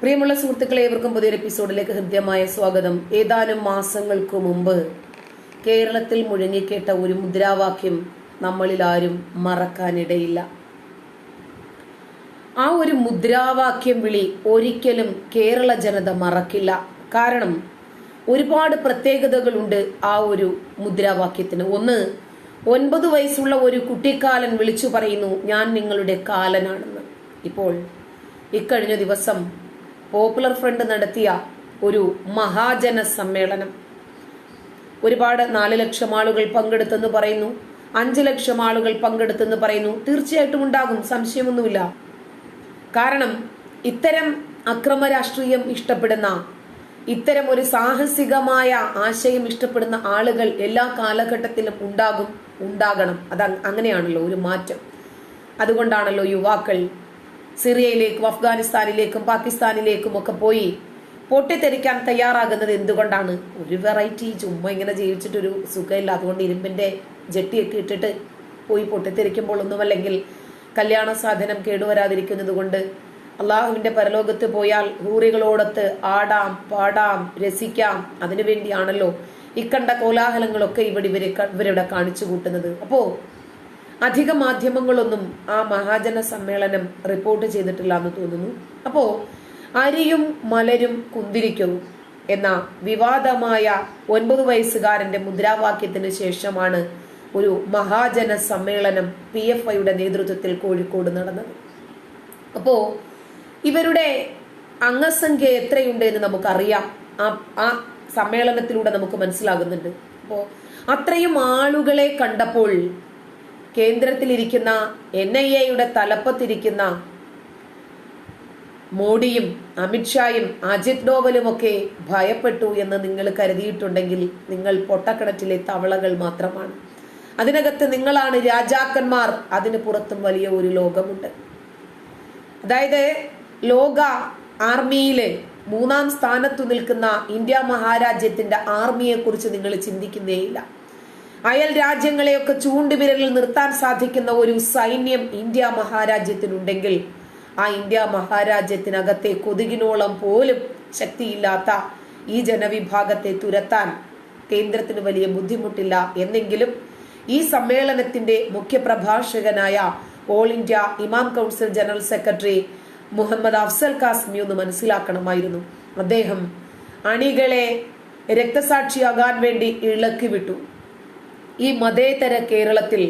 പ്രിയമുള്ള സുഹൃത്തുക്കളെ ഏവർക്കും പുതിയൊരു എപ്പിസോഡിലേക്ക് ഹൃദ്യമായ സ്വാഗതം. ഏതാനും മാസങ്ങൾക്ക് മുമ്പ് കേരളത്തിൽ മുഴങ്ങിക്കേട്ട ഒരു മുദ്രാവാക്യം നമ്മളിൽ ആരും മറക്കാനിടയില്ല. ആ ഒരു മുദ്രാവാക്യം വിളി ഒരിക്കലും കേരള ജനത മറക്കില്ല. കാരണം ഒരുപാട് പ്രത്യേകതകളുണ്ട് ആ ഒരു മുദ്രാവാക്യത്തിന്. ഒന്ന് ഒൻപത് വയസ്സുള്ള ഒരു കുട്ടിക്കാലൻ വിളിച്ചു പറയുന്നു ഞാൻ നിങ്ങളുടെ കാലനാണെന്ന്. ഇപ്പോൾ ഇക്കഴിഞ്ഞ ദിവസം പോപ്പുലർ ഫ്രണ്ട് നടത്തിയ ഒരു മഹാജന സമ്മേളനം. ഒരുപാട് നാല് ലക്ഷം ആളുകൾ പങ്കെടുത്തെന്ന് പറയുന്നു. അഞ്ച് ലക്ഷം ആളുകൾ പങ്കെടുത്തെന്ന് പറയുന്നു. തീർച്ചയായിട്ടും ഉണ്ടാകും. സംശയമൊന്നുമില്ല. കാരണം ഇത്തരം അക്രമ രാഷ്ട്രീയം ഇഷ്ടപ്പെടുന്ന ഇത്തരം ഒരു സാഹസികമായ ആശയം ഇഷ്ടപ്പെടുന്ന ആളുകൾ എല്ലാ കാലഘട്ടത്തിലും ഉണ്ടാകും ഉണ്ടാകണം. അത് അങ്ങനെയാണല്ലോ ഒരു മാറ്റം. അതുകൊണ്ടാണല്ലോ യുവാക്കൾ സിറിയയിലേക്കും അഫ്ഗാനിസ്ഥാനിലേക്കും പാകിസ്ഥാനിലേക്കും ഒക്കെ പോയി പൊട്ടിത്തെറിക്കാൻ തയ്യാറാകുന്നത് എന്തുകൊണ്ടാണ്? ഒരു വെറൈറ്റി ചുമ്മാ ഇങ്ങനെ ജീവിച്ചിട്ടൊരു സുഖമില്ല. അതുകൊണ്ട് ഇരുമ്പിന്റെ ജെട്ടിയൊക്കെ ഇട്ടിട്ട് പോയി പൊട്ടിത്തെറിക്കുമ്പോൾ ഒന്നുമല്ലെങ്കിൽ കല്യാണ സാധനം കേടുവരാതിരിക്കുന്നത് കൊണ്ട് അള്ളാഹുവിന്റെ പരലോകത്ത് പോയാൽ ഹൂറികളോടൊത്ത് ആടാം പാടാം രസിക്കാം. അതിനു വേണ്ടിയാണല്ലോ ഇക്കണ്ട കോലാഹലങ്ങളൊക്കെ ഇവിടെ ഇവരെ ഇവരിവിടെ കാണിച്ചു കൂട്ടുന്നത്. അപ്പോ അധിക മാധ്യമങ്ങളൊന്നും ആ മഹാജന സമ്മേളനം റിപ്പോർട്ട് ചെയ്തിട്ടില്ല എന്ന് തോന്നുന്നു. അപ്പോ അരിയും മലരും കുന്തിരിക്കും എന്ന വിവാദമായ ഒൻപത് വയസ്സുകാരന്റെ മുദ്രാവാക്യത്തിന് ശേഷമാണ് ഒരു മഹാജന സമ്മേളനം പി എഫ് ഐയുടെ നേതൃത്വത്തിൽ കോഴിക്കോട് നടന്നത്. അപ്പോ ഇവരുടെ അംഗസംഖ്യ എത്രയുണ്ട് എന്ന് നമുക്കറിയാം. ആ ആ സമ്മേളനത്തിലൂടെ നമുക്ക് മനസ്സിലാകുന്നുണ്ട്. അപ്പോ അത്രയും ആളുകളെ കണ്ടപ്പോൾ കേന്ദ്രത്തിലിരിക്കുന്ന എൻ ഐ എയുടെ തലപ്പത്തിരിക്കുന്ന മോഡിയും അമിത്ഷായും അജിത് ഡോവലും ഒക്കെ ഭയപ്പെട്ടു എന്ന് നിങ്ങൾ കരുതിയിട്ടുണ്ടെങ്കിൽ നിങ്ങൾ പൊട്ടക്കിണറ്റിലെ തവളകൾ മാത്രമാണ്. അതിനകത്ത് നിങ്ങളാണ് രാജാക്കന്മാർ. അതിന് പുറത്തും വലിയ ഒരു ലോകമുണ്ട്. അതായത് ലോക ആർമിയിലെ മൂന്നാം സ്ഥാനത്തു നിൽക്കുന്ന ഇന്ത്യ മഹാരാജ്യത്തിന്റെ ആർമിയെക്കുറിച്ച് നിങ്ങൾ ചിന്തിക്കുന്നേയില്ല. അയൽ രാജ്യങ്ങളെയൊക്കെ ചൂണ്ടുവിരലിൽ നിർത്താൻ സാധിക്കുന്ന ഒരു സൈന്യം ഇന്ത്യ മഹാരാജ്യത്തിനുണ്ടെങ്കിൽ ആ ഇന്ത്യ മഹാരാജ്യത്തിനകത്തെ കൊതുകിനോളം പോലും ശക്തിയില്ലാത്ത ഈ ജനവിഭാഗത്തെ തുരത്താൻ കേന്ദ്രത്തിന് വലിയ ബുദ്ധിമുട്ടില്ല എന്നെങ്കിലും ഈ സമ്മേളനത്തിന്റെ മുഖ്യപ്രഭാഷകനായ all India imam council general secretary Muhammad Afzal Qasmi ഒന്ന് മനസ്സിലാക്കണമായിരുന്നു. അദ്ദേഹം അണികളെ രക്തസാക്ഷിയാകാൻ വേണ്ടി ഇളക്കി വിട്ടു ഈ മതേതര കേരളത്തിൽ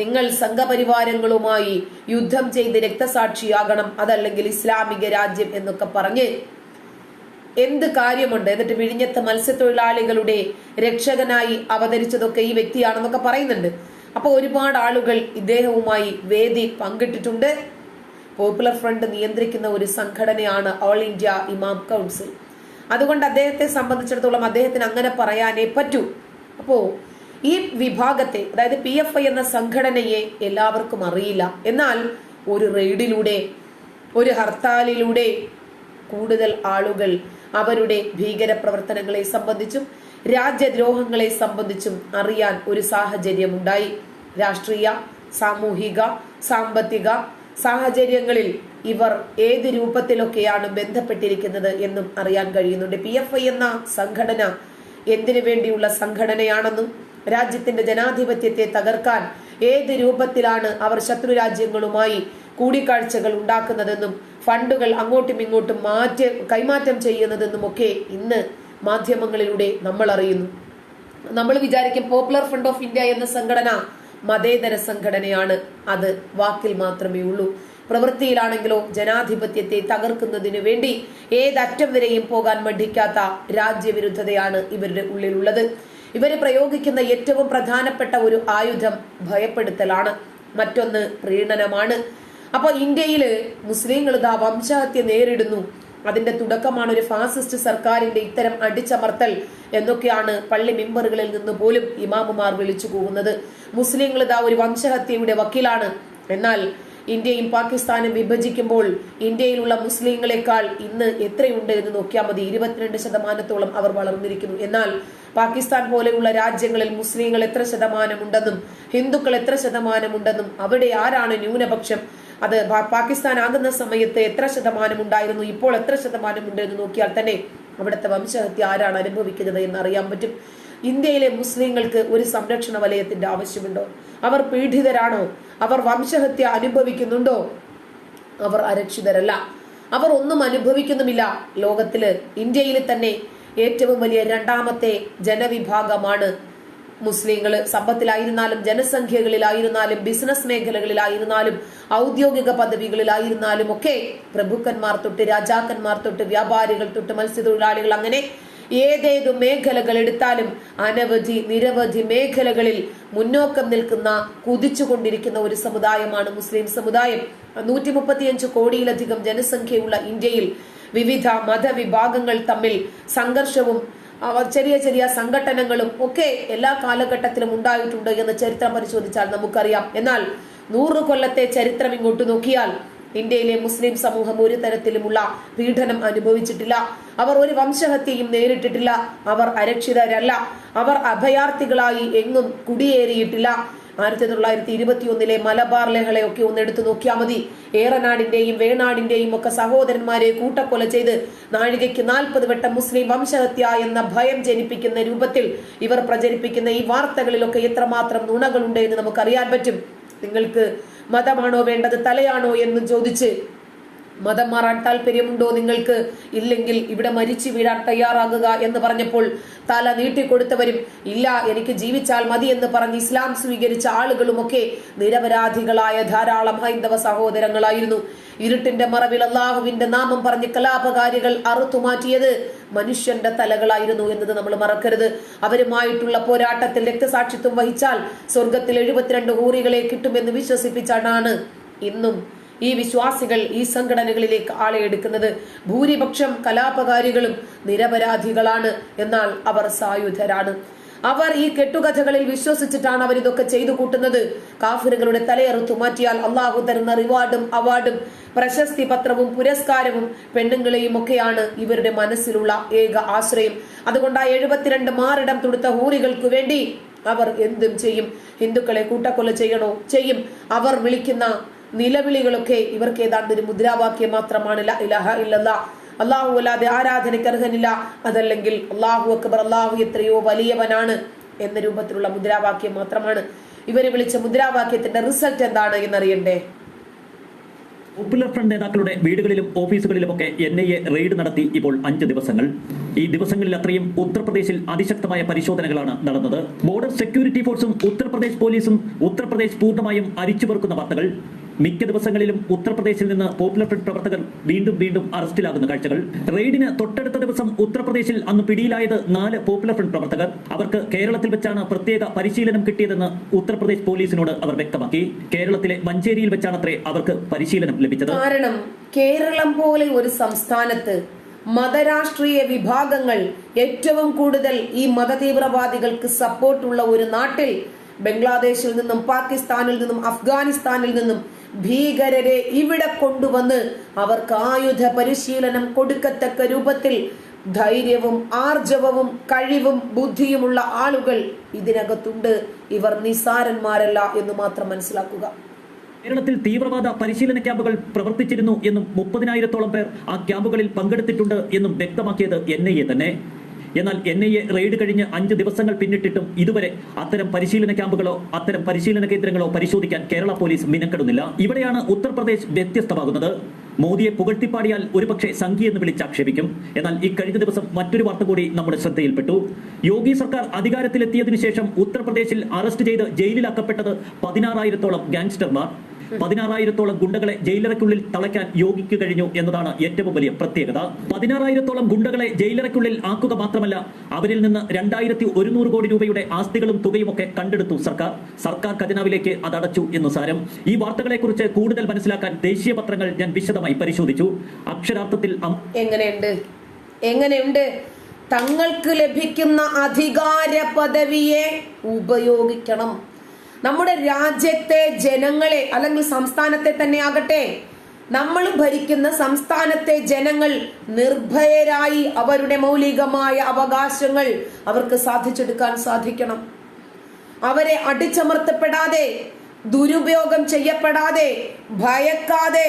നിങ്ങൾ സംഘപരിവാരങ്ങളുമായി യുദ്ധം ചെയ്ത് രക്തസാക്ഷിയാകണം. അതല്ലെങ്കിൽ ഇസ്ലാമിക രാജ്യം എന്നൊക്കെ പറഞ്ഞ് എന്ത് കാര്യമുണ്ട്? എന്നിട്ട് വിഴിഞ്ഞത്ത് മത്സ്യത്തൊഴിലാളികളുടെ രക്ഷകനായി അവതരിച്ചതൊക്കെ ഈ വ്യക്തിയാണെന്നൊക്കെ പറയുന്നുണ്ട്. അപ്പൊ ഒരുപാട് ആളുകൾ ഇദ്ദേഹവുമായി വേദി പങ്കിട്ടിട്ടുണ്ട്. പോപ്പുലർ ഫ്രണ്ട് നിയന്ത്രിക്കുന്ന ഒരു സംഘടനയാണ് ഓൾ ഇന്ത്യ ഇമാം കൗൺസിൽ അതുകൊണ്ട് അദ്ദേഹത്തെ സംബന്ധിച്ചിടത്തോളം അദ്ദേഹത്തിന് അങ്ങനെ പറയാനേ പറ്റൂ. അപ്പോ ഈ വിഭാഗത്തെ അതായത് പി എഫ് ഐ എന്ന സംഘടനയെ എല്ലാവർക്കും അറിയില്ല. എന്നാൽ ഒരു റെയ്ഡിലൂടെ ഒരു ഹർത്താലിലൂടെ കൂടുതൽ ആളുകൾ അവരുടെ ഭീകര പ്രവർത്തനങ്ങളെ സംബന്ധിച്ചും രാജ്യദ്രോഹങ്ങളെ സംബന്ധിച്ചും അറിയാൻ ഒരു സാഹചര്യം ഉണ്ടായി രാഷ്ട്രീയ സാമൂഹിക സാമ്പത്തിക സാഹചര്യങ്ങളിൽ ഇവർ ഏത് രൂപത്തിലൊക്കെയാണ് ബന്ധപ്പെട്ടിരിക്കുന്നത് എന്നും അറിയാൻ കഴിയുന്നുണ്ട്. പി എന്ന സംഘടന എന്തിനു വേണ്ടിയുള്ള സംഘടനയാണെന്നും രാജ്യത്തിന്റെ ജനാധിപത്യത്തെ തകർക്കാൻ ഏത് രൂപത്തിലാണ് അവർ ശത്രു രാജ്യങ്ങളുമായി കൂടിക്കാഴ്ചകൾ ഉണ്ടാക്കുന്നതെന്നും ഫണ്ടുകൾ അങ്ങോട്ടും ഇങ്ങോട്ടും മാറ്റ കൈമാറ്റം ചെയ്യുന്നതെന്നും ഒക്കെ ഇന്ന് മാധ്യമങ്ങളിലൂടെ നമ്മൾ അറിയുന്നു. നമ്മൾ വിചാരിക്കും പോപ്പുലർ ഫ്രണ്ട് ഓഫ് ഇന്ത്യ എന്ന സംഘടന മതേതര സംഘടനയാണ്. അത് വാക്കിൽ മാത്രമേ ഉള്ളൂ. പ്രവൃത്തിയിലാണെങ്കിലോ ജനാധിപത്യത്തെ തകർക്കുന്നതിനു വേണ്ടി ഏതറ്റം വരെയും പോകാൻ മടിക്കാത്ത രാജ്യവിരുദ്ധതയാണ് ഇവരുടെ ഉള്ളിലുള്ളത്. ഇവർ പ്രയോഗിക്കുന്ന ഏറ്റവും പ്രധാനപ്പെട്ട ഒരു ആയുധം ഭയപ്പെടുത്തലാണ്. മറ്റൊന്ന് പ്രീണനമാണ്. അപ്പൊ ഇന്ത്യയിൽ മുസ്ലിങ്ങൾ ഇതാ വംശഹത്യ നേരിടുന്നു. അതിന്റെ തുടക്കമാണ് ഒരു ഫാസിസ്റ്റ് സർക്കാരിന്റെ ഇത്തരം അടിച്ചമർത്തൽ എന്നൊക്കെയാണ് പള്ളി മെമ്പറുകളിൽ നിന്ന് പോലും ഇമാമുമാർ വിളിച്ചു പോകുന്നത് മുസ്ലിങ്ങൾ ഇതാ ഒരു വംശഹത്യയുടെ വക്കീലാണ്. എന്നാൽ ഇന്ത്യയും പാകിസ്ഥാനും വിഭജിക്കുമ്പോൾ ഇന്ത്യയിലുള്ള മുസ്ലിങ്ങളെക്കാൾ ഇന്ന് എത്രയുണ്ട് എന്ന് നോക്കിയാൽ മതി. ഇരുപത്തിരണ്ട് ശതമാനത്തോളം അവർ വളർന്നിരിക്കുന്നു. എന്നാൽ പാകിസ്ഥാൻ പോലെയുള്ള രാജ്യങ്ങളിൽ മുസ്ലിങ്ങൾ എത്ര ശതമാനമുണ്ടെന്നും ഹിന്ദുക്കൾ എത്ര ശതമാനമുണ്ടെന്നും അവിടെ ആരാണ് ന്യൂനപക്ഷം? അത് പാകിസ്ഥാൻ ആകുന്ന സമയത്ത് എത്ര ശതമാനം ഉണ്ടായിരുന്നു ഇപ്പോൾ എത്ര ശതമാനം ഉണ്ട് എന്ന് നോക്കിയാൽ തന്നെ അവിടുത്തെ വംശഹത്യ ആരാണ് അനുഭവിക്കുന്നത് എന്ന് അറിയാൻ പറ്റും. ഇന്ത്യയിലെ മുസ്ലിങ്ങൾക്ക് ഒരു സംരക്ഷണ വലയത്തിന്റെ ആവശ്യമുണ്ടോ? അവർ പീഡിതരാണോ? അവർ വംശഹത്യ അനുഭവിക്കുന്നുണ്ടോ? അവർ അരക്ഷിതരല്ല. അവർ ഒന്നും അനുഭവിക്കുന്നുമില്ല. ലോകത്തിൽ ഇന്ത്യയിൽ തന്നെ ഏറ്റവും വലിയ രണ്ടാമത്തെ ജനവിഭാഗമാണ് മുസ്ലിങ്ങൾ സമ്പത്തിലായിരുന്നാലും ജനസംഖ്യകളിലായിരുന്നാലും ബിസിനസ് മേഖലകളിലായിരുന്നാലും ഔദ്യോഗിക പദവികളിലായിരുന്നാലും ഒക്കെ പ്രഭുക്കന്മാർ തൊട്ട് രാജാക്കന്മാർ തൊട്ട് വ്യാപാരികൾ തൊട്ട് മത്സ്യത്തൊഴിലാളികൾ അങ്ങനെ ഏതേതു മേഖലകൾ എടുത്താലും അനവധി നിരവധി മേഖലകളിൽ മുന്നോക്കം നിൽക്കുന്ന കുതിച്ചുകൊണ്ടിരിക്കുന്ന ഒരു സമുദായമാണ് മുസ്ലിം സമുദായം. നൂറ്റി മുപ്പത്തിയഞ്ച് കോടിയിലധികം ജനസംഖ്യയുള്ള ഇന്ത്യയിൽ വിവിധ മതവിഭാഗങ്ങൾ തമ്മിൽ സംഘർഷവും ചെറിയ ചെറിയ സംഘടനകളും ഒക്കെ എല്ലാ കാലഘട്ടത്തിലും ഉണ്ടായിട്ടുണ്ട് എന്ന് ചരിത്രം പരിശോധിച്ചാൽ നമുക്കറിയാം. എന്നാൽ നൂറ് കൊല്ലത്തെ ചരിത്രം ഇങ്ങോട്ട് നോക്കിയാൽ ഇന്ത്യയിലെ മുസ്ലിം സമൂഹം ഒരു തരത്തിലുമുള്ള പീഡനം അനുഭവിച്ചിട്ടില്ല. അവർ ഒരു വംശഹത്യയും നേരിട്ടിട്ടില്ല. അവർ അരക്ഷിതരല്ല. അവർ അഭയാർത്ഥികളായി എങ്ങും കുടിയേറിയിട്ടില്ല. ആയിരത്തി തൊള്ളായിരത്തി ഇരുപത്തി ഒന്നിലെ മലബാർ ലഹളയൊക്കെ ഒന്ന് എടുത്തു നോക്കിയാൽ മതി. ഏറനാടിന്റെയും വേണാടിന്റെയും ഒക്കെ സഹോദരന്മാരെ കൂട്ടക്കൊല ചെയ്ത് നാഴികയ്ക്ക് നാൽപ്പത് വട്ടം മുസ്ലിം വംശഹത്യ എന്ന ഭയം ജനിപ്പിക്കുന്ന രൂപത്തിൽ ഇവർ പ്രചരിപ്പിക്കുന്ന ഈ വാർത്തകളിലൊക്കെ എത്രമാത്രം നുണകളുണ്ട് എന്ന് നമുക്കറിയാൻ പറ്റും. നിങ്ങൾക്ക് മതമാണോ വേണ്ടത് തലയാണോ എന്ന് ചോദിച്ച് മതം മാറാൻ താല്പര്യമുണ്ടോ നിങ്ങൾക്ക്? ഇല്ലെങ്കിൽ ഇവിടെ മരിച്ചു വീഴാൻ തയ്യാറാകുക എന്ന് പറഞ്ഞപ്പോൾ തല നീട്ടിക്കൊടുത്തവരും ഇല്ല എനിക്ക് ജീവിച്ചാൽ മതി എന്ന് പറഞ്ഞ് ഇസ്ലാം സ്വീകരിച്ച ആളുകളുമൊക്കെ നിരപരാധികളായ ധാരാളം ഹൈന്ദവ സഹോദരങ്ങളായിരുന്നു. ഇരുട്ടിന്റെ മറവിൽ അള്ളാഹുവിന്റെ നാമം പറഞ്ഞ് കലാപകാരികൾ അറുത്തുമാറ്റിയത് മനുഷ്യന്റെ തലകളായിരുന്നു എന്നത് നമ്മൾ മറക്കരുത്. അവരുമായിട്ടുള്ള പോരാട്ടത്തിൽ രക്തസാക്ഷിത്വം വഹിച്ചാൽ സ്വർഗത്തിൽ എഴുപത്തിരണ്ട് ഹൂറികളെ കിട്ടുമെന്ന് വിശ്വസിപ്പിച്ചാണ് ഇന്നും ഈ വിശ്വാസികൾ ഈ സംഘടനകളിലേക്ക് ആളെ എടുക്കുന്നത് ഭൂരിപക്ഷം കലാപകാരികളും നിരപരാധികളാണ് എന്നാൽ അവർ സായുധരാണ്. അവർ ഈ കെട്ടുകഥകളിൽ വിശ്വസിച്ചിട്ടാണ് അവർ ഇതൊക്കെ ചെയ്തു കൂട്ടുന്നത്. കാഫിറുകളുടെ തലയറുത്തു മാറ്റിയാൽ അള്ളാഹു തരുന്ന റിവാർഡും അവാർഡും പ്രശസ്തി പത്രവും പുരസ്കാരവും പെണ്ണുങ്ങളെയും ഒക്കെയാണ് ഇവരുടെ മനസ്സിലുള്ള ഏക ആശ്രയം. അതുകൊണ്ട് ആ എഴുപത്തിരണ്ട് മാറിടം തുടുത്ത ഹൂറികൾക്ക് വേണ്ടി അവർ എന്തും ചെയ്യും. ഹിന്ദുക്കളെ കൂട്ടക്കൊല ചെയ്യണോ? ചെയ്യും. അവർ വിളിക്കുന്ന നിലവിളികളൊക്കെ ഇവർക്ക് ഏതാണ്ട് ഒരു മുദ്രാവാക്യം മാത്രമാണ് അള്ളാഹു അല്ലാതെ ആരാധനയ്ക്ക് അർഹനില്ല അതല്ലെങ്കിൽ അള്ളാഹു അക്ബർ അള്ളാഹു എത്രയോ വലിയവനാണ് എന്ന രൂപത്തിലുള്ള മുദ്രാവാക്യം മാത്രമാണ്. ഇവരെ വിളിച്ച മുദ്രാവാക്യത്തിന്റെ റിസൾട്ട് എന്താണ് എന്നറിയണ്ടേ? പോപ്പുലർ ഫ്രണ്ട് നേതാക്കളുടെ വീടുകളിലും ഓഫീസുകളിലുമൊക്കെ എൻ ഐ എ റെയ്ഡ് നടത്തി ഇപ്പോൾ അഞ്ച് ദിവസങ്ങൾ. ഈ ദിവസങ്ങളിൽ അത്രയും ഉത്തർപ്രദേശിൽ അതിശക്തമായ പരിശോധനകളാണ് നടന്നത്. ബോർഡർ സെക്യൂരിറ്റി ഫോഴ്സും ഉത്തർപ്രദേശ് പോലീസും ഉത്തർപ്രദേശ് പൂർണമായും അരിച്ചുപെറുക്കുന്ന വാർത്തകൾ. മിക്ക ദിവസങ്ങളിലും ഉത്തർപ്രദേശിൽ നിന്ന് പോപ്പുലർ ഫ്രണ്ട് പ്രവർത്തകർ വീണ്ടും വീണ്ടും അറസ്റ്റിലാകുന്ന കാഴ്ചകൾ. റെയ്ഡിന് തൊട്ടടുത്ത ദിവസം ഉത്തർപ്രദേശിൽ അന്ന് പിടിയിലായത് നാല് പോപ്പുലർ ഫ്രണ്ട് പ്രവർത്തകർ. അവർക്ക് കേരളത്തിൽ വെച്ചാണ് പ്രത്യേക പരിശീലനം കിട്ടിയതെന്ന് ഉത്തർപ്രദേശ് പോലീസിനോട് അവർ വ്യക്തമാക്കി. കേരളത്തിലെ മഞ്ചേരിയിൽ വെച്ചാണത്രേ അവർക്ക് പരിശീലനം ലഭിച്ചത്. കാരണം കേരളം പോലെ ഒരു സംസ്ഥാനത്ത് മതരാഷ്ട്രീയ വിഭാഗങ്ങൾ ഏറ്റവും കൂടുതൽ ഈ മതതീവ്രവാദികൾക്ക് സപ്പോർട്ടുള്ള ഒരു നാട്ടിൽ ബംഗ്ലാദേശിൽ നിന്നും പാകിസ്ഥാനിൽ നിന്നും അഫ്ഗാനിസ്ഥാനിൽ നിന്നും ഭീകരരെ ഇവിടെ കൊണ്ടുവന്ന് അവർക്ക് ആയുധ പരിശീലനം കൊടുക്കത്തക്ക രൂപത്തിൽ ധൈര്യവും ആർജവവും കഴിവും ബുദ്ധിയുമുള്ള ആളുകൾ ഇതിനകത്തുണ്ട്. ഇവർ നിസാരന്മാരല്ല എന്ന് മാത്രം മനസ്സിലാക്കുക. കേരളത്തിൽ തീവ്രവാദ പരിശീലന ക്യാമ്പുകൾ പ്രവർത്തിച്ചിരുന്നു എന്നും മുപ്പതിനായിരത്തോളം പേർ ആ ക്യാമ്പുകളിൽ പങ്കെടുത്തിട്ടുണ്ട് എന്നും വ്യക്തമാക്കിയത് എൻ തന്നെ. എന്നാൽ എൻ ഐ എ റെയ്ഡ് കഴിഞ്ഞ് അഞ്ച് ദിവസങ്ങൾ പിന്നിട്ടിട്ടും ഇതുവരെ അത്തരം പരിശീലന ക്യാമ്പുകളോ അത്തരം പരിശീലന കേന്ദ്രങ്ങളോ പരിശോധിക്കാൻ കേരള പോലീസ് മിനക്കെടുന്നില്ല. ഇവിടെയാണ് ഉത്തർപ്രദേശ് വ്യത്യസ്തമാകുന്നത്. മോദിയെ പുകഴ്ത്തിപ്പാടിയാൽ ഒരുപക്ഷെ സംഖ്യ എന്ന് വിളിച്ചാക്ഷേപിക്കും. എന്നാൽ ഈ കഴിഞ്ഞ ദിവസം മറ്റൊരു വാർത്ത കൂടി നമ്മുടെ ശ്രദ്ധയിൽപ്പെട്ടു. യോഗി സർക്കാർ അധികാരത്തിലെത്തിയതിനു ശേഷം ഉത്തർപ്രദേശിൽ അറസ്റ്റ് ചെയ്ത് ജയിലിലാക്കപ്പെട്ടത് പതിനാറായിരത്തോളം ഗാങ്സ്റ്റർമാർ പതിനാറായിരത്തോളം ഗുണ്ടകളെ ജയിലറയ്ക്കുള്ളിൽ തളയ്ക്കാൻ യോഗിക്ക് കഴിഞ്ഞു എന്നതാണ് ഏറ്റവും വലിയ പ്രത്യേകത. പതിനാറായിരത്തോളം ഗുണ്ടകളെ ജയിലറയ്ക്കുള്ളിൽ ആക്കുക മാത്രമല്ല അവരിൽ നിന്ന് രണ്ടായിരത്തി ഒരുന്നൂറ് കോടി രൂപയുടെ ആസ്തികളും തുകയും ഒക്കെ കണ്ടെടുത്തു സർക്കാർ. സർക്കാർ ഖജനാവിലേക്ക് അതടച്ചു എന്ന് സാരം. ഈ വാർത്തകളെക്കുറിച്ച് കൂടുതൽ മനസ്സിലാക്കാൻ ദേശീയ പത്രങ്ങൾ ഞാൻ വിശദമായി പരിശോധിച്ചു. അക്ഷരാർത്ഥത്തിൽ എങ്ങനെയുണ്ട്? എങ്ങനെയുണ്ട്? തങ്ങൾക്ക് ലഭിക്കുന്ന അധികാര പദവിയെ ഉപയോഗിക്കണം. നമ്മുടെ രാജ്യത്തെ ജനങ്ങളെ അല്ലെങ്കിൽ സംസ്ഥാനത്തെ തന്നെ ആകട്ടെ നമ്മൾ ഭരിക്കുന്ന സംസ്ഥാനത്തെ ജനങ്ങൾ നിർഭയരായി അവരുടെ മൗലികമായ അവകാശങ്ങൾ അവർക്ക് സാധിച്ചെടുക്കാൻ സാധിക്കണം. അവരെ അടിച്ചമർത്തപ്പെടാതെ ദുരുപയോഗം ചെയ്യപ്പെടാതെ ഭയക്കാതെ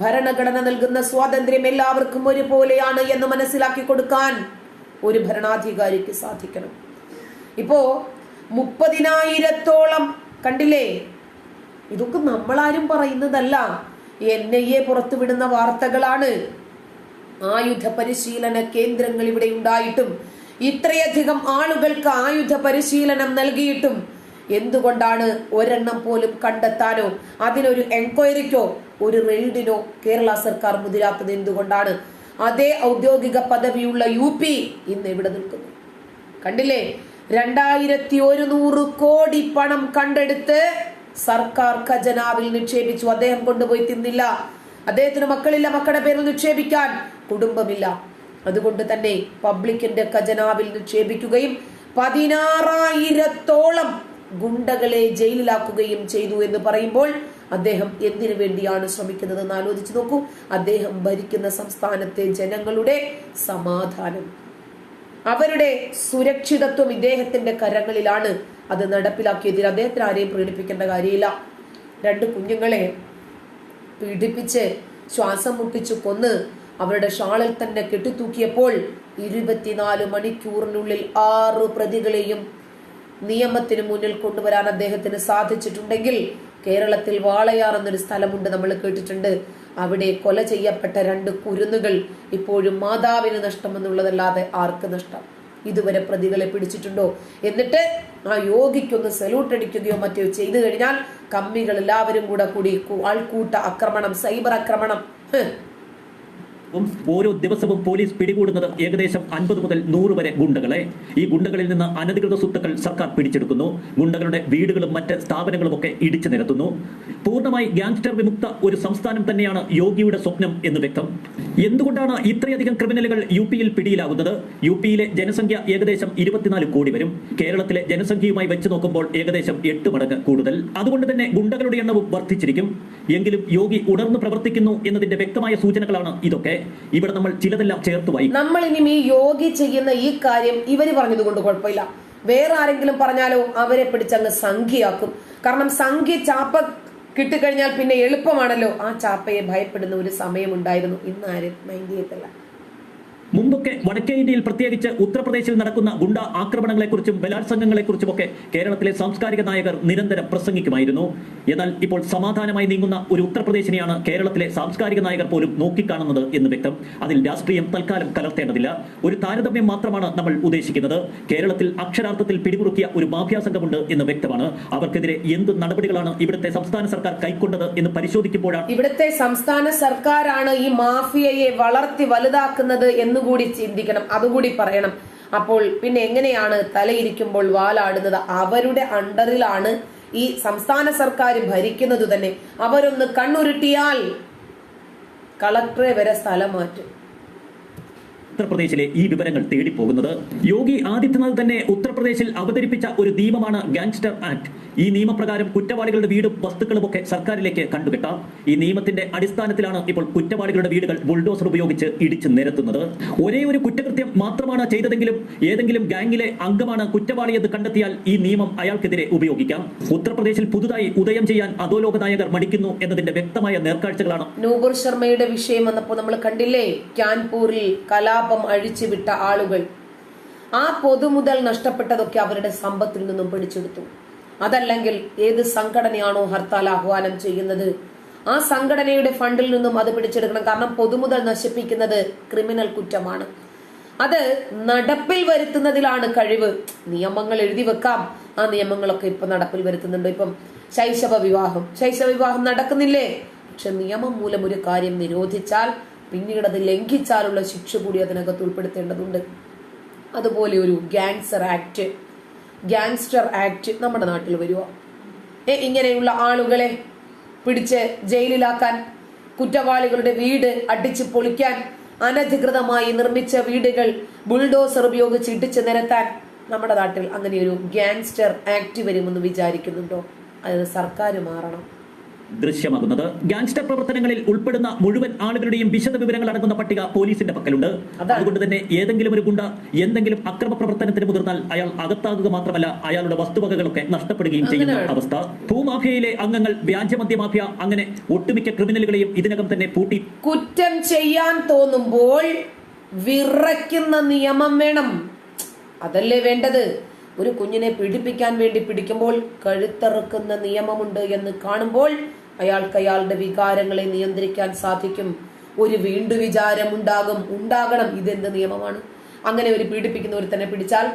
ഭരണഘടന നൽകുന്ന സ്വാതന്ത്ര്യം എല്ലാവർക്കും ഒരുപോലെയാണ് എന്ന് മനസ്സിലാക്കി കൊടുക്കാൻ ഒരു ഭരണാധികാരിക്ക് സാധിക്കണം. ഇപ്പോ മുപ്പതിനായിരത്തോളം. കണ്ടില്ലേ? ഇതൊക്കെ നമ്മളാരും പറയുന്നതല്ല. എൻ ഐ എ പുറത്തുവിടുന്ന വാർത്തകളാണ്. ആയുധ പരിശീലന കേന്ദ്രങ്ങൾ ഇവിടെ ഉണ്ടായിട്ടും ഇത്രയധികം ആളുകൾക്ക് ആയുധ പരിശീലനം നൽകിയിട്ടും എന്തുകൊണ്ടാണ് ഒരെണ്ണം പോലും കണ്ടെത്താനോ അതിനൊരു എൻക്വയറിക്കോ ഒരു റെയ്ഡിനോ കേരള സർക്കാർ മുതിരാത്തത് എന്തുകൊണ്ടാണ്? അതേ ഔദ്യോഗിക പദവിയുള്ള യു പി ഇന്ന് എവിടെ നിൽക്കുന്നു. കണ്ടില്ലേ? രണ്ടായിരത്തി ഒരുന്നൂറ് കോടി പണം കണ്ടെടുത്ത് സർക്കാർ ഖജനാവിൽ നിക്ഷേപിച്ചു. അദ്ദേഹം കൊണ്ടുപോയി തിന്നില്ല. അദ്ദേഹത്തിന് മക്കളില്ല. മക്കളുടെ പേരിൽ നിക്ഷേപിക്കാൻ കുടുംബമില്ല. അതുകൊണ്ട് തന്നെ പബ്ലിക്കിന്റെ ഖജനാവിൽ നിക്ഷേപിക്കുകയും പതിനാറായിരത്തോളം ഗുണ്ടകളെ ജയിലിലാക്കുകയും ചെയ്തു എന്ന് പറയുമ്പോൾ അദ്ദേഹം എന്തിനു വേണ്ടിയാണ് ശ്രമിക്കുന്നതെന്ന് ആലോചിച്ച് നോക്കൂ. അദ്ദേഹം ഭരിക്കുന്ന സംസ്ഥാനത്തെ ജനങ്ങളുടെ സമാധാനം. അവരുടെ സുരക്ഷിതത്വം ഇദ്ദേഹത്തിന്റെ കരങ്ങളിലാണ് അത് നടപ്പിലാക്കിയതിൽ അദ്ദേഹത്തിന് ആരെയും പ്രകടിപ്പിക്കേണ്ട കാര്യമില്ല. രണ്ട് കുഞ്ഞുങ്ങളെ പീഡിപ്പിച്ച് ശ്വാസം മുട്ടിച്ചു കൊന്ന് അവരുടെ ഷാളിൽ തന്നെ കെട്ടിത്തൂക്കിയപ്പോൾ ഇരുപത്തിനാല് മണിക്കൂറിനുള്ളിൽ ആറ് പ്രതികളെയും നിയമത്തിന് മുന്നിൽ കൊണ്ടുവരാൻ അദ്ദേഹത്തിന് സാധിച്ചിട്ടുണ്ടെങ്കിൽ കേരളത്തിൽ വാളയാർ എന്നൊരു സ്ഥലമുണ്ട് നമ്മൾ കേട്ടിട്ടുണ്ട്. അവിടെ കൊല ചെയ്യപ്പെട്ട രണ്ട് കുരുന്നുകൾ ഇപ്പോഴും മാതാവിന് നഷ്ടമെന്നുള്ളതല്ലാതെ ആർക്ക് നഷ്ടം? ഇതുവരെ പ്രതികളെ പിടിച്ചിട്ടുണ്ടോ? എന്നിട്ട് ആ യോഗിക്കൊന്ന് സല്യൂട്ട് അടിക്കുകയോ മറ്റോ ചെയ്തു കഴിഞ്ഞാൽ കമ്മികൾ എല്ലാവരും കൂടെ കൂടി ആൾക്കൂട്ട ആക്രമണം സൈബർ ആക്രമണം. ഓരോ ദിവസവും പോലീസ് പിടികൂടുന്നത് ഏകദേശം അൻപത് മുതൽ നൂറ് വരെ ഗുണ്ടകളെ. ഈ ഗുണ്ടകളിൽ നിന്ന് അനധികൃത സ്വത്തുക്കൾ സർക്കാർ പിടിച്ചെടുക്കുന്നു. ഗുണ്ടകളുടെ വീടുകളും മറ്റ് സ്ഥാപനങ്ങളും ഒക്കെ ഇടിച്ചു നിരത്തുന്നു. പൂർണമായി ഗാങ്സ്റ്റർ വിമുക്ത ഒരു സംസ്ഥാനം തന്നെയാണ് യോഗിയുടെ സ്വപ്നം എന്ന് വ്യക്തം. എന്തുകൊണ്ടാണ് ഇത്രയധികം ക്രിമിനലുകൾ യു പിയിൽ പിടിയിലാകുന്നത്? യു പിയിലെ ജനസംഖ്യ ഏകദേശം ഇരുപത്തിനാല് കോടി വരും. കേരളത്തിലെ ജനസംഖ്യയുമായി വെച്ച് നോക്കുമ്പോൾ ഏകദേശം എട്ട് മടങ്ങ് കൂടുതൽ. അതുകൊണ്ട് തന്നെ ഗുണ്ടകളുടെ എണ്ണവും വർദ്ധിച്ചിരിക്കും. എങ്കിലും യോഗി ഉണർന്നു പ്രവർത്തിക്കുന്നു എന്നതിന്റെ വ്യക്തമായ സൂചനകളാണ് ഇതൊക്കെ. ഇവിടെ നമ്മൾ ചിലതെല്ലാം ചേർത്ത് വായിക്കും നമ്മൾ ഇനി ഈ യോഗി ചെയ്യുന്ന ഈ കാര്യം ഇവർ പറഞ്ഞതുകൊണ്ട് കുഴപ്പമില്ല. വേറെ ആരെങ്കിലും പറഞ്ഞാലോ അവരെ പിടിച്ചങ്ങ് സംഖ്യയാക്കും. കാരണം സംഖ്യ ചാപ്പ കിട്ടിക്കഴിഞ്ഞാൽ പിന്നെ എളുപ്പമാണല്ലോ. ആ ചാപ്പയെ ഭയപ്പെടുന്ന ഒരു സമയമുണ്ടായിരുന്നു ഇന്ന് ആരും മുമ്പൊക്കെ വടക്കേ ഇന്ത്യയിൽ പ്രത്യേകിച്ച് ഉത്തർപ്രദേശിൽ നടക്കുന്ന ഗുണ്ട ആക്രമണങ്ങളെക്കുറിച്ചും ബലാത്സംഗങ്ങളെക്കുറിച്ചുമൊക്കെ കേരളത്തിലെ സാംസ്കാരിക നായകർ നിരന്തരം പ്രസംഗിക്കുമായിരുന്നു. എന്നാൽ ഇപ്പോൾ സമാധാനമായി നീങ്ങുന്ന ഒരു ഉത്തർപ്രദേശിനെയാണ് കേരളത്തിലെ സാംസ്കാരിക നായകർ പോലും നോക്കിക്കാണുന്നത് എന്ന് വ്യക്തം. അതിൽ രാഷ്ട്രീയം തൽക്കാലം കലർത്തേണ്ടതില്ല. ഒരു താരതമ്യം മാത്രമാണ് നമ്മൾ ഉദ്ദേശിക്കുന്നത്. കേരളത്തിൽ അക്ഷരാർത്ഥത്തിൽ പിടിമുറുക്കിയ ഒരു മാഫിയ സംഘമുണ്ട് എന്ന് വ്യക്തമാണ്. അവർക്കെതിരെ എന്ത് നടപടികളാണ് ഇവിടുത്തെ സംസ്ഥാന സർക്കാർ കൈക്കൊണ്ടത് എന്ന് പരിശോധിക്കുമ്പോഴാണ് ഇവിടുത്തെ സംസ്ഥാന സർക്കാരാണ് ഈ മാഫിയയെ വളർത്തി വലുതാക്കുന്നത് എന്നുകൂടി ചിന്തിക്കണം അതുകൂടി പറയണം. അപ്പോൾ പിന്നെ എങ്ങനെയാണ് തലയിരിക്കുമ്പോൾ വാലാടുന്നത്? അവരുടെ അണ്ടറിലാണ് ഈ സംസ്ഥാന സർക്കാർ ഭരിക്കുന്നത് തന്നെ. അവരൊന്ന് കണ്ണുരുട്ടിയാൽ കളക്ടറെ വരെ സ്ഥലം മാറ്റും. ഉത്തർപ്രദേശിലെ ഈ വിവരങ്ങൾ തേടി തേടിപ്പോകുന്നത്. യോഗി ആദിത്യനാഥ് തന്നെ ഉത്തർപ്രദേശിൽ അവതരിപ്പിച്ച ഒരു നിയമമാണ് ഗാങ്സ്റ്റർ ആക്ട് ഈ നിയമപ്രകാരം കുറ്റവാളികളുടെ വീടും വസ്തുക്കളും ഒക്കെ സർക്കാരിലേക്ക് കണ്ടുകെട്ടാം. ഈ നിയമത്തിന്റെ അടിസ്ഥാനത്തിലാണ് ഇപ്പോൾ കുറ്റവാളികളുടെ വീടുകൾ ബുൾഡോസർ ഉപയോഗിച്ച് ഇടിച്ചു നിരത്തുന്നത്. ഒരേ ഒരു കുറ്റകൃത്യം മാത്രമാണ് ചെയ്തതെങ്കിലും ഏതെങ്കിലും ഗാംഗിലെ അംഗമാണ് കുറ്റവാളിയെന്ന് കണ്ടെത്തിയാൽ ഈ നിയമം അയാൾക്കെതിരെ ഉപയോഗിക്കാം. ഉത്തർപ്രദേശിൽ പുതുതായി ഉദയം ചെയ്യാൻ അധോലോക നായകർ മടിക്കുന്നു എന്നതിന്റെ വ്യക്തമായ നേർക്കാഴ്ചകളാണ്. നൂപുർ ശർമ്മയുടെ വിഷയം വന്നപ്പോൾ നമ്മൾ കണ്ടില്ലേ? കാൻപൂരിൽ കലാപം അഴിച്ചുവിട്ട ആളുകൾ. ആ പൊതുമുതൽ നഷ്ടപ്പെട്ടതൊക്കെ അവരുടെ സമ്പത്തിൽ നിന്നും പിടിച്ചെടുത്തു. അതല്ലെങ്കിൽ ഏത് സംഘടനയാണോ ഹർത്താൽ ആഹ്വാനം ചെയ്യുന്നത്? ആ സംഘടനയുടെ ഫണ്ടിൽ നിന്നും അത് പിടിച്ചെടുക്കണം. കാരണം പൊതുമുതൽ നശിപ്പിക്കുന്നത് ക്രിമിനൽ കുറ്റമാണ്. അത് നടപ്പിൽ വരുത്തുന്നതിലാണ് കഴിവ്. നിയമങ്ങൾ എഴുതി വെക്കാം. ആ നിയമങ്ങളൊക്കെ ഇപ്പൊ നടപ്പിൽ വരുത്തുന്നുണ്ട്. ഇപ്പം ശൈശവ വിവാഹം. ശൈശവ വിവാഹം നടക്കുന്നില്ലേ? പക്ഷെ നിയമം മൂലം ഒരു കാര്യം നിരോധിച്ചാൽ പിന്നീട് അത് ലംഘിച്ചാലുള്ള ശിക്ഷ കൂടി അതിനകത്ത് ഉൾപ്പെടുത്തേണ്ടതുണ്ട്. അതുപോലെ ഒരു ഗാങ്സ്റ്റർ ആക്ട് ഗാങ്സ്റ്റർ ആക്ട് നമ്മുടെ നാട്ടിൽ വരിക ഏ ഇങ്ങനെയുള്ള ആളുകളെ പിടിച്ച് ജയിലിലാക്കാൻ കുറ്റവാളികളുടെ വീട് അടിച്ച് പൊളിക്കാൻ അനധികൃതമായി നിർമ്മിച്ച വീടുകൾ ബുൾഡോസർ ഉപയോഗിച്ച് ഇടിച്ചു നിരത്താൻ നമ്മുടെ നാട്ടിൽ അങ്ങനെ ഒരു ഗാങ്സ്റ്റർ ആക്ട് വരുമെന്ന് വിചാരിക്കുന്നുണ്ടോ? അതിന് സർക്കാർ മാറണം. ദൃശ്യമാകുന്നത്. ഗാങ്സ്റ്റർ പ്രവർത്തനങ്ങളിൽ ഉൾപ്പെടുന്ന മുഴുവൻ ആളുകളുടെയും വിശദ വിവരങ്ങൾ അടങ്ങുന്ന പട്ടിക പോലീസിന്റെ പക്കലുണ്ട്. അതുകൊണ്ട് തന്നെ ഏതെങ്കിലും ഒരു ഗുണ്ട എന്തെങ്കിലും അക്രമ പ്രവർത്തനത്തിന് മുതിർന്നാൽ അയാൾ അകത്താകുക മാത്രമല്ല അയാളുടെ വസ്തുവകകളൊക്കെ നഷ്ടപ്പെടുകയും ചെയ്യുന്ന അവസ്ഥ. ഭൂമാഫിയയിലെ അംഗങ്ങൾ വ്യാജമദ്യ മാഫിയ അങ്ങനെ ഒട്ടുമിക്ക ക്രിമിനലുകളെയും ഇതിനകം തന്നെ പൂട്ടി. കുറ്റം ചെയ്യാൻ തോന്നുമ്പോൾ വിറയ്ക്കുന്ന നിയമം വേണം. അതല്ലേ വേണ്ടത്? ഒരു കുഞ്ഞിനെ പീഡിപ്പിക്കാൻ വേണ്ടി പിടിക്കുമ്പോൾ കഴുത്തറുക്കുന്ന നിയമമുണ്ട് എന്ന് കാണുമ്പോൾ അയാൾക്ക് അയാളുടെ വികാരങ്ങളെ നിയന്ത്രിക്കാൻ സാധിക്കും. ഒരു വീണ്ടു വിചാരം ഉണ്ടാകും ഉണ്ടാകണം ഇതെന്ത് നിയമമാണ്? അങ്ങനെ ഒരു പീഡിപ്പിക്കുന്ന ഒരു തന്നെ പിടിച്ചാൽ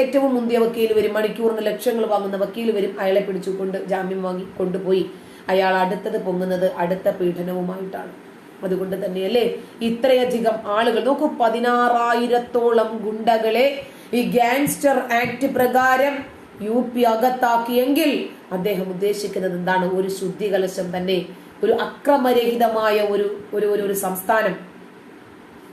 ഏറ്റവും മുന്തിയ വക്കീൽ വരും മണിക്കൂറിന് ലക്ഷങ്ങൾ വാങ്ങുന്ന വക്കീൽ വരും അയാളെ പിടിച്ചുകൊണ്ട് ജാമ്യം വാങ്ങി കൊണ്ടുപോയി. അയാൾ അടുത്തത് പൊങ്ങുന്നത് അടുത്ത പീഡനവുമായിട്ടാണ്. അതുകൊണ്ട് തന്നെയല്ലേ ഇത്രയധികം ആളുകൾ നോക്കൂ പതിനാറായിരത്തോളം ഗുണ്ടകളെ ഈ ഗാങ്സ്റ്റർ ആക്ട് പ്രകാരം യു പി അകത്താക്കിയെങ്കിൽ അദ്ദേഹം ഉദ്ദേശിക്കുന്നത് എന്താണ്? ഒരു ശുദ്ധി കലശം തന്നെ ഒരു അക്രമരഹിതമായ ഒരു ഒരു ഒരു- സംസ്ഥാനം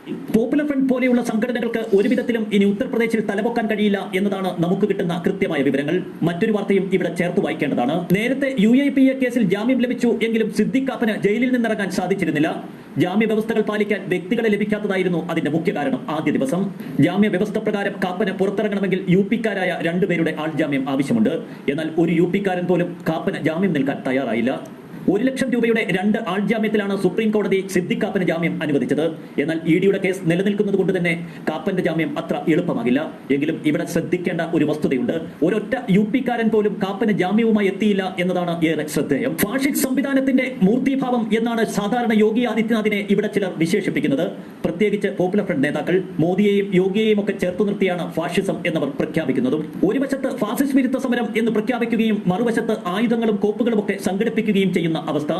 പോപ്പുലർ ഫ്രണ്ട് പോലെയുള്ള സംഘടനകൾക്ക് ഒരുവിധത്തിലും ഇനി ഉത്തർപ്രദേശിൽ തലപൊക്കാൻ കഴിയില്ല എന്നതാണ് നമുക്ക് കിട്ടുന്ന കൃത്യമായ വിവരങ്ങൾ. മറ്റൊരു വാർത്തയും ഇവിടെ ചേർത്ത് വായിക്കേണ്ടതാണ്. നേരത്തെ യു എ പി എ കേസിൽ ജാമ്യം ലഭിച്ചു എങ്കിലും സിദ്ദിഖാപ്പന് ജയിലിൽ നിന്നിറങ്ങാൻ സാധിച്ചിരുന്നില്ല. ജാമ്യ വ്യവസ്ഥകൾ പാലിക്കാൻ വ്യക്തികളെ ലഭിക്കാത്തതായിരുന്നു അതിന്റെ മുഖ്യ കാരണം ആദ്യ ദിവസം. ജാമ്യ വ്യവസ്ഥ പ്രകാരം കാപ്പന് പുറത്തിറങ്ങണമെങ്കിൽ യു പിക്കാരായ രണ്ടുപേരുടെ ആൾജാമ്യം ആവശ്യമുണ്ട്. എന്നാൽ ഒരു യു പിക്കാരൻ പോലും കാപ്പന് ജാമ്യം നിൽക്കാൻ തയ്യാറായില്ല. ഒരു ലക്ഷം രൂപയുടെ രണ്ട് ആൾജാമ്യത്തിലാണ് സുപ്രീം കോടതി സിദ്ദിഖ് ജാമ്യം അനുവദിച്ചത്. എന്നാൽ ഇ ഡിയുടെ കേസ് നിലനിൽക്കുന്നത് കൊണ്ട് തന്നെ കാപ്പന്റെ ജാമ്യം അത്ര എളുപ്പമാകില്ല. എങ്കിലും ഇവിടെ ശ്രദ്ധിക്കേണ്ട ഒരു വസ്തുതയുണ്ട്. ഒരൊറ്റ യു പിക്കാരൻ പോലും കാപ്പന് ജാമ്യവുമായി എത്തിയില്ല എന്നതാണ് ഏറെ ശ്രദ്ധേയം. ഫാഷിക് സംവിധാനത്തിന്റെ മൂർത്തിഭാവം എന്നാണ് സാധാരണ യോഗി ആദിത്യനാഥിനെ ഇവിടെ ചിലർ വിശേഷിപ്പിക്കുന്നത്. പ്രത്യേകിച്ച് പോപ്പുലർ ഫ്രണ്ട് നേതാക്കൾ മോദിയെയും യോഗിയെയും ഒക്കെ ചേർത്തു നിർത്തിയാണ് ഫാഷിസം എന്നവർ പ്രഖ്യാപിക്കുന്നതും. ഒരു വശത്ത് ഫാസിസ്റ്റ് വിരുദ്ധ സമരം എന്ന് പ്രഖ്യാപിക്കുകയും മറുവശത്ത് ആയുധങ്ങളും കോപ്പുകളും ഒക്കെ സംഘടിപ്പിക്കുകയും ചെയ്യുന്ന അവസ്ഥ.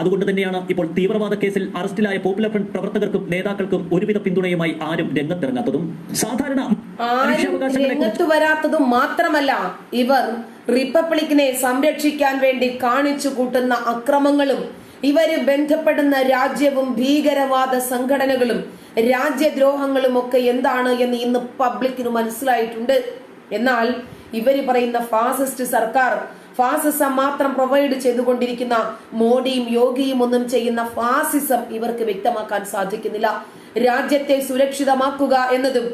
അതുകൊണ്ട് തന്നെയാണ് ഇപ്പോൾ തീവ്രവാദ കേസിൽ അറസ്റ്റിലായ പോപ്പുലർ ഫ്രണ്ട് പ്രവർത്തകർക്കും നേതാക്കൾക്കും ഒരുവിധ പിന്തുണയുമായി ആരും രംഗത്തിറങ്ങാത്തതും. സാധാരണ രംഗത്ത് വരാത്തതും മാത്രമല്ല ഇവർ റിപ്പബ്ലിക്കിനെ സംരക്ഷിക്കാൻ വേണ്ടി കാണിച്ചു കൂട്ടുന്ന അക്രമങ്ങളും ഇവർ ബന്ധപ്പെടുന്ന രാജ്യവും ഭീകരവാദ സംഘടനകളും രാജ്യദ്രോഹങ്ങളും ഒക്കെ എന്താണ് എന്ന് ഇന്ന് പബ്ലിക്കിന് മനസ്സിലായിട്ടുണ്ട്. എന്നാൽ ഇവർ പറയുന്ന ഫാസിസ്റ്റ് സർക്കാർ ഫാസിസം മാത്രം പ്രൊവൈഡ് ചെയ്തുകൊണ്ടിരിക്കുന്ന മോഡിയും യോഗിയും ഒന്നും ചെയ്യുന്ന ഫാസിസം ഇവർക്ക് വ്യക്തമാക്കാൻ സാധിക്കുന്നില്ല. രാജ്യത്തെ സുരക്ഷിതമാക്കുക എന്നതും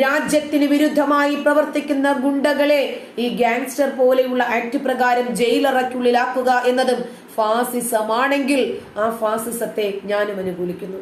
രാജ്യത്തിന് വിരുദ്ധമായി പ്രവർത്തിക്കുന്ന ഗുണ്ടകളെ ഈ ഗാങ്സ്റ്റർ പോലെയുള്ള ആക്ട് പ്രകാരം ജയിലറയ്ക്കുള്ളിലാക്കുക എന്നതും ഫാസിസമാണെങ്കിൽ ആ ഫാസിസത്തെ ഞാനും അനുകൂലിക്കുന്നു.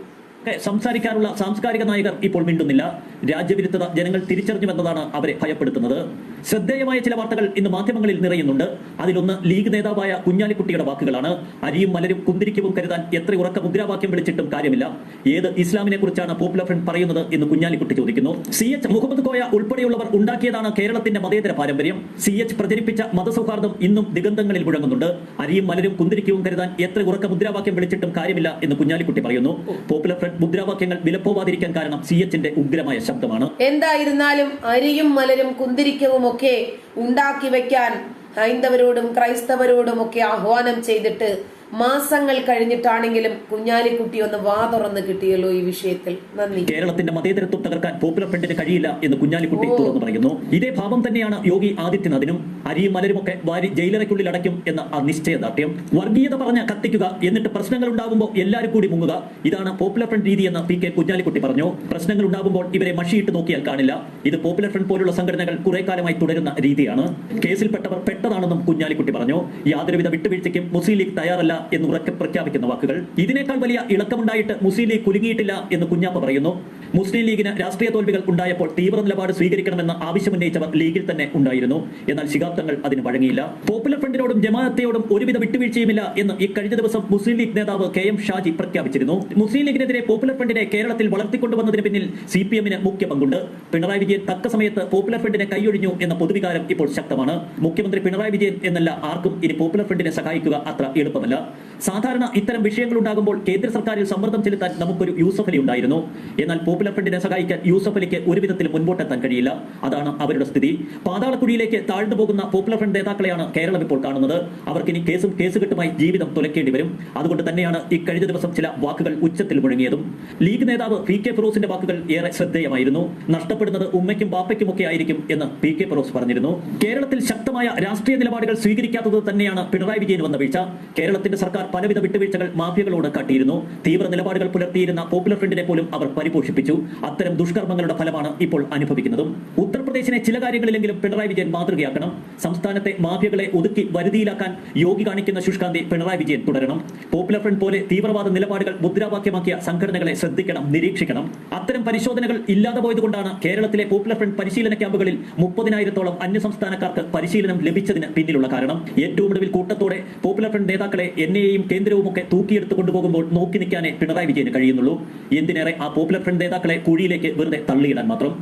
സംസാരിക്കാനുള്ള സാംസ്കാരിക നായകർ ഇപ്പോൾ മിണ്ടുന്നില്ല. രാജ്യവിരുദ്ധത ജനങ്ങൾ തിരിച്ചറിഞ്ഞുവെന്നതാണ് അവരെ ഭയപ്പെടുത്തുന്നത്. ശ്രദ്ധേയമായ ചില വാർത്തകൾ ഇന്ന് മാധ്യമങ്ങളിൽ നിറയുന്നുണ്ട്. അതിലൊന്ന് ലീഗ് നേതാവായ കുഞ്ഞാലിക്കുട്ടിയുടെ വാക്കുകളാണ്. അരിയും മലരും കുന്തിരിക്കവും കരുതാൻ എത്ര ഉറക്ക മുദ്രാവാക്യം വിളിച്ചിട്ടും കാര്യമില്ല. ഏത് ഇസ്ലാമിനെ കുറിച്ചാണ് പോപ്പുലർ ഫ്രണ്ട് പറയുന്നത് എന്ന് കുഞ്ഞാലിക്കുട്ടി ചോദിക്കുന്നു. സി എച്ച് മുഹമ്മദ് കോയ ഉൾപ്പെടെയുള്ളവർ ഉണ്ടാക്കിയതാണ് കേരളത്തിന്റെ മതേതര പാരമ്പര്യം. സി എച്ച് പ്രചരിപ്പിച്ച മതസൗഹാർദ്ദം ഇന്നും ദിഗന്ധങ്ങളിൽ മുഴങ്ങുന്നുണ്ട്. അരിയും മലരും കുന്തിരിക്കവും കരുതാൻ എത്ര ഉറക്ക മുദ്രാവാക്യം വിളിച്ചിട്ടും കാര്യമില്ല എന്ന് കുഞ്ഞാലിക്കുട്ടി പറയുന്നു. പോപ്പുലർ മുദ്രാവാക്യങ്ങൾ വിലപ്പോവാതിരിക്കാൻ കാരണം സി എച്ചിന്റെ ഉഗ്രമായ ശബ്ദമാണ്. എന്തായിരുന്നാലും അരിയും മലരും കുന്തിരിക്കവും ഒക്കെ ഉണ്ടാക്കി വെക്കാൻ ഹൈന്ദവരോടും ക്രൈസ്തവരോടും ഒക്കെ ആഹ്വാനം ചെയ്തിട്ട് മാസങ്ങൾ കഴിഞ്ഞിട്ടാണെങ്കിലും കുഞ്ഞാലിക്കുട്ടി ഒന്ന് വാ തുറന്ന് കിട്ടിയല്ലോ ഈ വിഷയത്തിൽ. നന്ദി. കേരളത്തിന്റെ മതേതരത്വം തകർക്കാൻ പോപ്പുലർ ഫ്രണ്ടിന് കഴിയില്ല എന്ന് കുഞ്ഞാലിക്കുട്ടി തുറന്നു പറയുന്നു. ഇതേ ഭാവം തന്നെയാണ് യോഗി ആദിത്യനാഥിനും അരിയും മലരുമൊക്കെ വാരി ജയിലറയ്ക്കുള്ളിൽ അടയ്ക്കും എന്ന ആ നിശ്ചയദാർഢ്യം വർഗീയത പറഞ്ഞ കത്തിക്കുക എന്നിട്ട് പ്രശ്നങ്ങൾ ഉണ്ടാകുമ്പോൾ എല്ലാവരും കൂടി മുങ്ങുക ഇതാണ് പോപ്പുലർ ഫ്രണ്ട് രീതി എന്ന് പി കെ കുഞ്ഞാലിക്കുട്ടി പറഞ്ഞു. പ്രശ്നങ്ങൾ ഉണ്ടാകുമ്പോൾ ഇവരെ മഷിയിട്ട് നോക്കിയാൽ കാണില്ല. ഇത് പോപ്പുലർ ഫ്രണ്ട് പോലുള്ള സംഘടനകൾ കുറെ കാലമായി തുടരുന്ന രീതിയാണ്. കേസിൽപ്പെട്ടവർ പെട്ടതാണെന്നും കുഞ്ഞാലിക്കുട്ടി പറഞ്ഞു. യാതൊരുവിധ വിട്ടുവീഴ്ചയ്ക്കും മുസ്ലിം ലീഗ് തയ്യാറല്ല എന്ന് ഉറക്കെ പ്രഖ്യാപിക്കുന്ന വാക്കുകൾ. ഇതിനേക്കാൾ വലിയ ഇളക്കമുണ്ടായിട്ട് മുസ്ലിം ലീഗ് കുലുങ്ങിയിട്ടില്ല എന്ന് കുഞ്ഞാപ്പ പറയുന്നു. മുസ്ലിം ലീഗിന് രാഷ്ട്രീയ തോൽവികൾ ഉണ്ടായപ്പോൾ തീവ്ര നിലപാട് സ്വീകരിക്കണമെന്ന ആവശ്യമുന്നയിച്ചവർ ലീഗിൽ തന്നെ ഉണ്ടായിരുന്നു. എന്നാൽ ശിഖാബ്ദങ്ങൾ അതിന് വഴങ്ങിയില്ല. പോപ്പുലർ ഫ്രണ്ടിനോടും ജമാഅത്തെയോടും ഒരുവിധ വിട്ടുവീഴ്ചയുമില്ല എന്ന് ഈ കഴിഞ്ഞ ദിവസം മുസ്ലിം ലീഗ് നേതാവ് കെ എം ഷാജി പ്രഖ്യാപിച്ചിരുന്നു. മുസ്ലിം ലീഗിനെതിരെ പോപ്പുലർ ഫ്രണ്ടിനെ കേരളത്തിൽ വളർത്തിക്കൊണ്ടുവന്നതിന് പിന്നിൽ സി പി എമ്മിന് മുഖ്യ പങ്കുണ്ട്. പിണറായി വിജയൻ തക്ക സമയത്ത് പോപ്പുലർ ഫ്രണ്ടിനെ കൈയൊഴിഞ്ഞു എന്ന പൊതുവികാരം ഇപ്പോൾ ശക്തമാണ്. മുഖ്യമന്ത്രി പിണറായി വിജയൻ എന്നല്ല ആർക്കും ഇനി പോപ്പുലർ ഫ്രണ്ടിനെ സഹായിക്കുക അത്ര എളുപ്പമല്ല. സാധാരണ ഇത്തരം വിഷയങ്ങൾ ഉണ്ടാകുമ്പോൾ കേന്ദ്ര സർക്കാരിൽ സമ്മർദ്ദം ചെലുത്താൻ നമുക്കൊരു യൂസഫ് അലി ഉണ്ടായിരുന്നു. എന്നാൽ പോപ്പുലർ ഫ്രണ്ടിനെ സഹായിക്കാൻ യൂസഫ് അലിക്ക് ഒരു വിധത്തിൽ മുൻപോട്ടെത്താൻ കഴിയില്ല. അതാണ് അവരുടെ സ്ഥിതി. പാതാളക്കുഴിയിലേക്ക് താഴ്ന്നു പോകുന്ന പോപ്പുലർ ഫ്രണ്ട് നേതാക്കളെയാണ് കേരളം ഇപ്പോൾ കാണുന്നത്. അവർക്ക് ഇനി കേസും കേസുകെട്ടുമായി ജീവിതം തുലക്കേണ്ടി വരും. അതുകൊണ്ട് തന്നെയാണ് ഈ കഴിഞ്ഞ ദിവസം ചില വാക്കുകൾ ഉച്ചത്തിൽ മുഴങ്ങിയതും. ലീഗ് നേതാവ് പി കെ ഫിറോസിന്റെ വാക്കുകൾ ഏറെ ശ്രദ്ധേയമായിരുന്നു. നഷ്ടപ്പെടുന്നത് ഉമ്മയ്ക്കും ബാപ്പയ്ക്കും ഒക്കെ ആയിരിക്കും എന്ന് പി കെ ഫിറോസ് പറഞ്ഞിരുന്നു. കേരളത്തിൽ ശക്തമായ രാഷ്ട്രീയ നിലപാടുകൾ സ്വീകരിക്കാത്തത് തന്നെയാണ് പിണറായി വിജയൻ വന്ന വീഴ്ച. കേരളത്തിന്റെ സർക്കാർ പലവിധ വിട്ടുവീഴ്ചകൾ മാഫിയകളോട് കാട്ടിയിരുന്നു. തീവ്ര നിലപാടുകൾ പുലർത്തിയിരുന്ന പോപ്പുലർ ഫ്രണ്ടിനെ പോലും അവർ പരിപോഷിപ്പിച്ചു. അത്തരം ദുഷ്കർമ്മങ്ങളുടെ ഫലമാണ് ഇപ്പോൾ അനുഭവിക്കുന്നതും. ഉത്തർപ്രദേശിനെ ചില കാര്യങ്ങളിലെങ്കിലും പിണറായി വിജയൻ മാതൃകയാക്കണം. സംസ്ഥാനത്തെ മാഫിയകളെ ഒതുക്കി വരുതിയിലാക്കാൻ യോഗി കാണിക്കുന്ന ശുഷ്കാന്തി പിണറായി വിജയൻ തുടരണം. പോപ്പുലർ ഫ്രണ്ട് പോലെ തീവ്രവാദ നിലപാടുകൾ മുദ്രാവാക്യമാക്കിയ സംഘടനകളെ ശ്രദ്ധിക്കണം നിരീക്ഷിക്കണം. അത്തരം പരിശോധനകൾ ഇല്ലാതെ പോയതുകൊണ്ടാണ് കേരളത്തിലെ പോപ്പുലർ ഫ്രണ്ട് പരിശീലന ക്യാമ്പുകളിൽ മുപ്പതിനായിരത്തോളം അന്യസംസ്ഥാനക്കാർക്ക് പരിശീലനം ലഭിച്ചതിന് പിന്നിലുള്ള കാരണം. ഏറ്റവും ഒടുവിൽ കൂട്ടത്തോടെ പോപ്പുലർ ഫ്രണ്ട് നേതാക്കളെ എൻ എയും കേന്ദ്രവും ഒക്കെ തൂക്കിയെടുത്ത് കൊണ്ടുപോകുമ്പോൾ നോക്കി നിൽക്കാനേ പിണറായി വിജയന് കഴിയുന്നുള്ളൂ. എന്തിനേറെ ആ പോപ്പുലർ ഫ്രണ്ട് നേതാക്കളെ കുഴിയിലേക്ക് വെറുതെ തള്ളിയിടാൻ മാത്രം.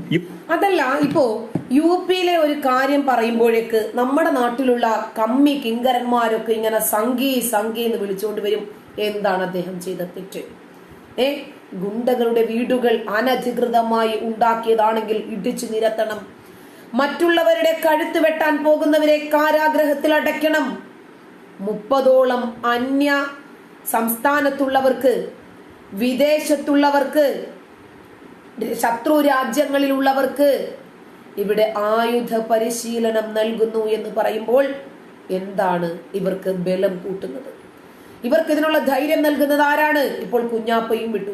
അതല്ല ഇപ്പോ യു പിയിലെ ഒരു കാര്യം പറയുമ്പോഴേക്ക് നമ്മുടെ നാട്ടിലുള്ള കമ്മി കിങ്കരന്മാരൊക്കെ ഇങ്ങനെ സംഘി സംഘി എന്ന് വിളിച്ചുകൊണ്ട് വരും. എന്താണ് അദ്ദേഹം ചെയ്ത തെറ്റ്? ഏ ഗുണ്ടകളുടെ വീടുകൾ അനധികൃതമായി ഉണ്ടാക്കിയതാണെങ്കിൽ ഇടിച്ചു നിരത്തണം. മറ്റുള്ളവരുടെ കഴുത്ത് വെട്ടാൻ പോകുന്നവരെ കാരാഗ്രഹത്തിൽ അടയ്ക്കണം. മുപ്പതോളം അന്യ സംസ്ഥാനത്തുള്ളവർക്ക് വിദേശത്തുള്ളവർക്ക് ശത്രു രാജ്യങ്ങളിലുള്ളവർക്ക് ഇവിടെ ആയുധ പരിശീലനം നൽകുന്നു എന്ന് പറയുമ്പോൾ എന്താണ് ഇവർക്ക് ബലം കൂട്ടുന്നത്? ഇവർക്ക് ഇതിനുള്ള ധൈര്യം നൽകുന്നത് ആരാണ്? ഇപ്പോൾ കുഞ്ഞാപ്പയും വിട്ടു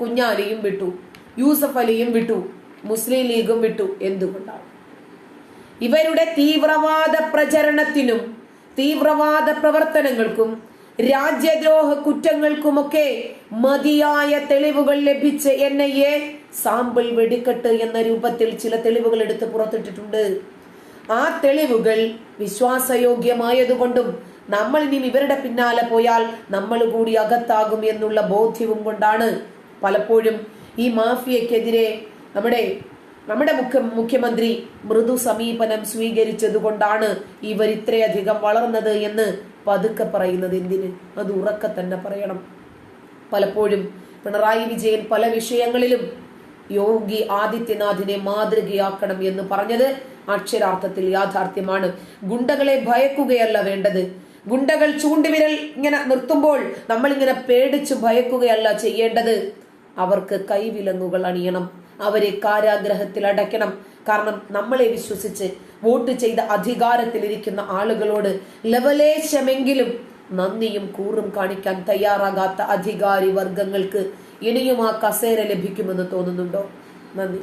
കുഞ്ഞാലിയും വിട്ടു യൂസഫ് അലിയും വിട്ടു മുസ്ലിം ലീഗും വിട്ടു. എന്തുകൊണ്ടാണ്? ഇവരുടെ തീവ്രവാദ പ്രചരണത്തിനും തീവ്രവാദ പ്രവർത്തനങ്ങൾക്കും രാജ്യദ്രോഹ കുറ്റങ്ങൾക്കുമൊക്കെ മതിയായ തെളിവുകൾ ലഭിച്ച എൻ ഐ എ സാമ്പിൾ വെടിക്കെട്ട് എന്ന രൂപത്തിൽ ചില തെളിവുകൾ എടുത്ത് പുറത്തിട്ടിട്ടുണ്ട്. ആ തെളിവുകൾ വിശ്വാസയോഗ്യമായതുകൊണ്ടും നമ്മൾ ഇനി ഇവരുടെ പിന്നാലെ പോയാൽ നമ്മൾ കൂടി അകത്താകും എന്നുള്ള ബോധ്യവും കൊണ്ടാണ് പലപ്പോഴും ഈ മാഫിയക്കെതിരെ നമ്മുടെ നമ്മുടെ മുഖ്യ മുഖ്യമന്ത്രി മൃദു സമീപനം സ്വീകരിച്ചത് കൊണ്ടാണ് ഇവർ ഇത്രയധികം വളർന്നത് എന്ന് പതുക്കെ പറയുന്നത് എന്തിന്? അത് ഉറക്കെ തന്നെ പറയണം. പലപ്പോഴും പിണറായി വിജയൻ പല വിഷയങ്ങളിലും യോഗി ആദിത്യനാഥിനെ മാതൃകയാക്കണം എന്ന് പറഞ്ഞത് അക്ഷരാർത്ഥത്തിൽ യാഥാർത്ഥ്യമാണ്. ഗുണ്ടകളെ ഭയക്കുകയല്ല വേണ്ടത്. ഗുണ്ടകൾ ചൂണ്ടുവിരൽ ഇങ്ങനെ നിർത്തുമ്പോൾ നമ്മൾ ഇങ്ങനെ പേടിച്ച് ഭയക്കുകയല്ല ചെയ്യേണ്ടത്. അവർക്ക് കൈവിലങ്ങുകൾ അണിയണം. അവരെ കാരാഗ്രഹത്തിൽ അടയ്ക്കണം. കാരണം നമ്മളെ വിശ്വസിച്ച് വോട്ട് ചെയ്ത അധികാരത്തിലിരിക്കുന്ന ആളുകളോട് ലവലേശമെങ്കിലും നന്ദിയും കൂറും കാണിക്കാൻ തയ്യാറാകാത്ത അധികാരി വർഗങ്ങൾക്ക് ഇനിയും ആ കസേര ലഭിക്കുമെന്ന് തോന്നുന്നുണ്ടോ? നന്ദി.